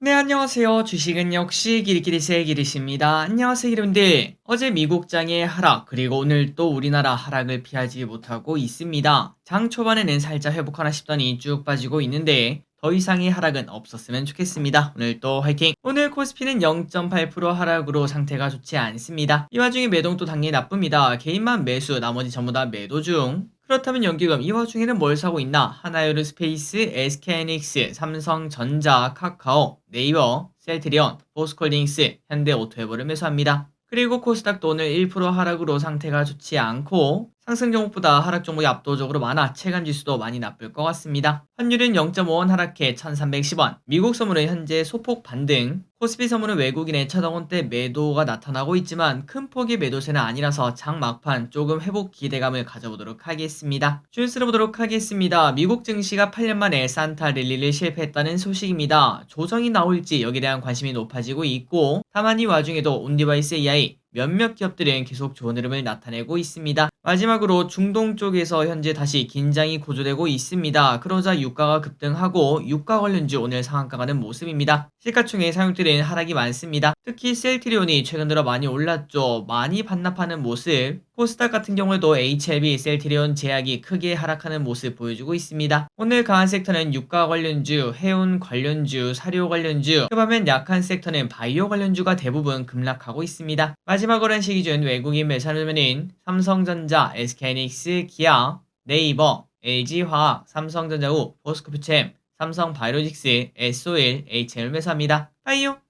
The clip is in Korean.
네, 안녕하세요. 주식은 역시 기리기리세 기리십니다. 안녕하세요, 여러분들. 어제 미국 장의 하락, 그리고 오늘 또 우리나라 하락을 피하지 못하고 있습니다. 장 초반에는 살짝 회복하나 싶더니 쭉 빠지고 있는데, 더 이상의 하락은 없었으면 좋겠습니다. 오늘 또 화이팅! 오늘 코스피는 0.8% 하락으로 상태가 좋지 않습니다. 이 와중에 매동도 당연히 나쁩니다. 개인만 매수, 나머지 전부 다 매도 중. 그렇다면 연기금 이 와중에는 뭘 사고 있나? 하나유로스페이스, SK하이닉스, 삼성전자, 카카오, 네이버, 셀트리온, 보스콜딩스, 현대오토웨버를 매수합니다. 그리고 코스닥도 오늘 1% 하락으로 상태가 좋지 않고 상승 종목보다 하락 종목이 압도적으로 많아 체감 지수도 많이 나쁠 것 같습니다. 환율은 0.5원 하락해 1310원, 미국 선물은 현재 소폭 반등, 코스피 선물은 외국인의 차동원대 매도가 나타나고 있지만 큰 폭의 매도세는 아니라서 장 막판 조금 회복 기대감을 가져보도록 하겠습니다. 준스로 보도록 하겠습니다. 미국 증시가 8년 만에 산타 랠리를 실패했다는 소식입니다. 조정이 나올지 여기에 대한 관심이 높아지고 있고 다만 이 와중에도 온디바이스 AI 몇몇 기업들은 계속 좋은 흐름을 나타내고 있습니다. 마지막으로 중동 쪽에서 현재 다시 긴장이 고조되고 있습니다. 그러자 유가가 급등하고 유가 관련주 오늘 상한가 가는 모습입니다. 시가총액 사용들은 하락이 많습니다. 특히 셀트리온이 최근 들어 많이 올랐죠. 많이 반납하는 모습. 코스닥 같은 경우에도 HLB, 셀트리온 제약이 크게 하락하는 모습 보여주고 있습니다. 오늘 강한 섹터는 유가 관련주, 해운 관련주, 사료 관련주, 그 반면 약한 섹터는 바이오 관련주가 대부분 급락하고 있습니다. 마지막으로 한 시 기준 외국인 매수하면은 삼성전자, SK하이닉스, 기아, 네이버, LG화학, 삼성전자우, 보스코프챔, 삼성바이오직스, S51, HM을 매수합니다. 바이오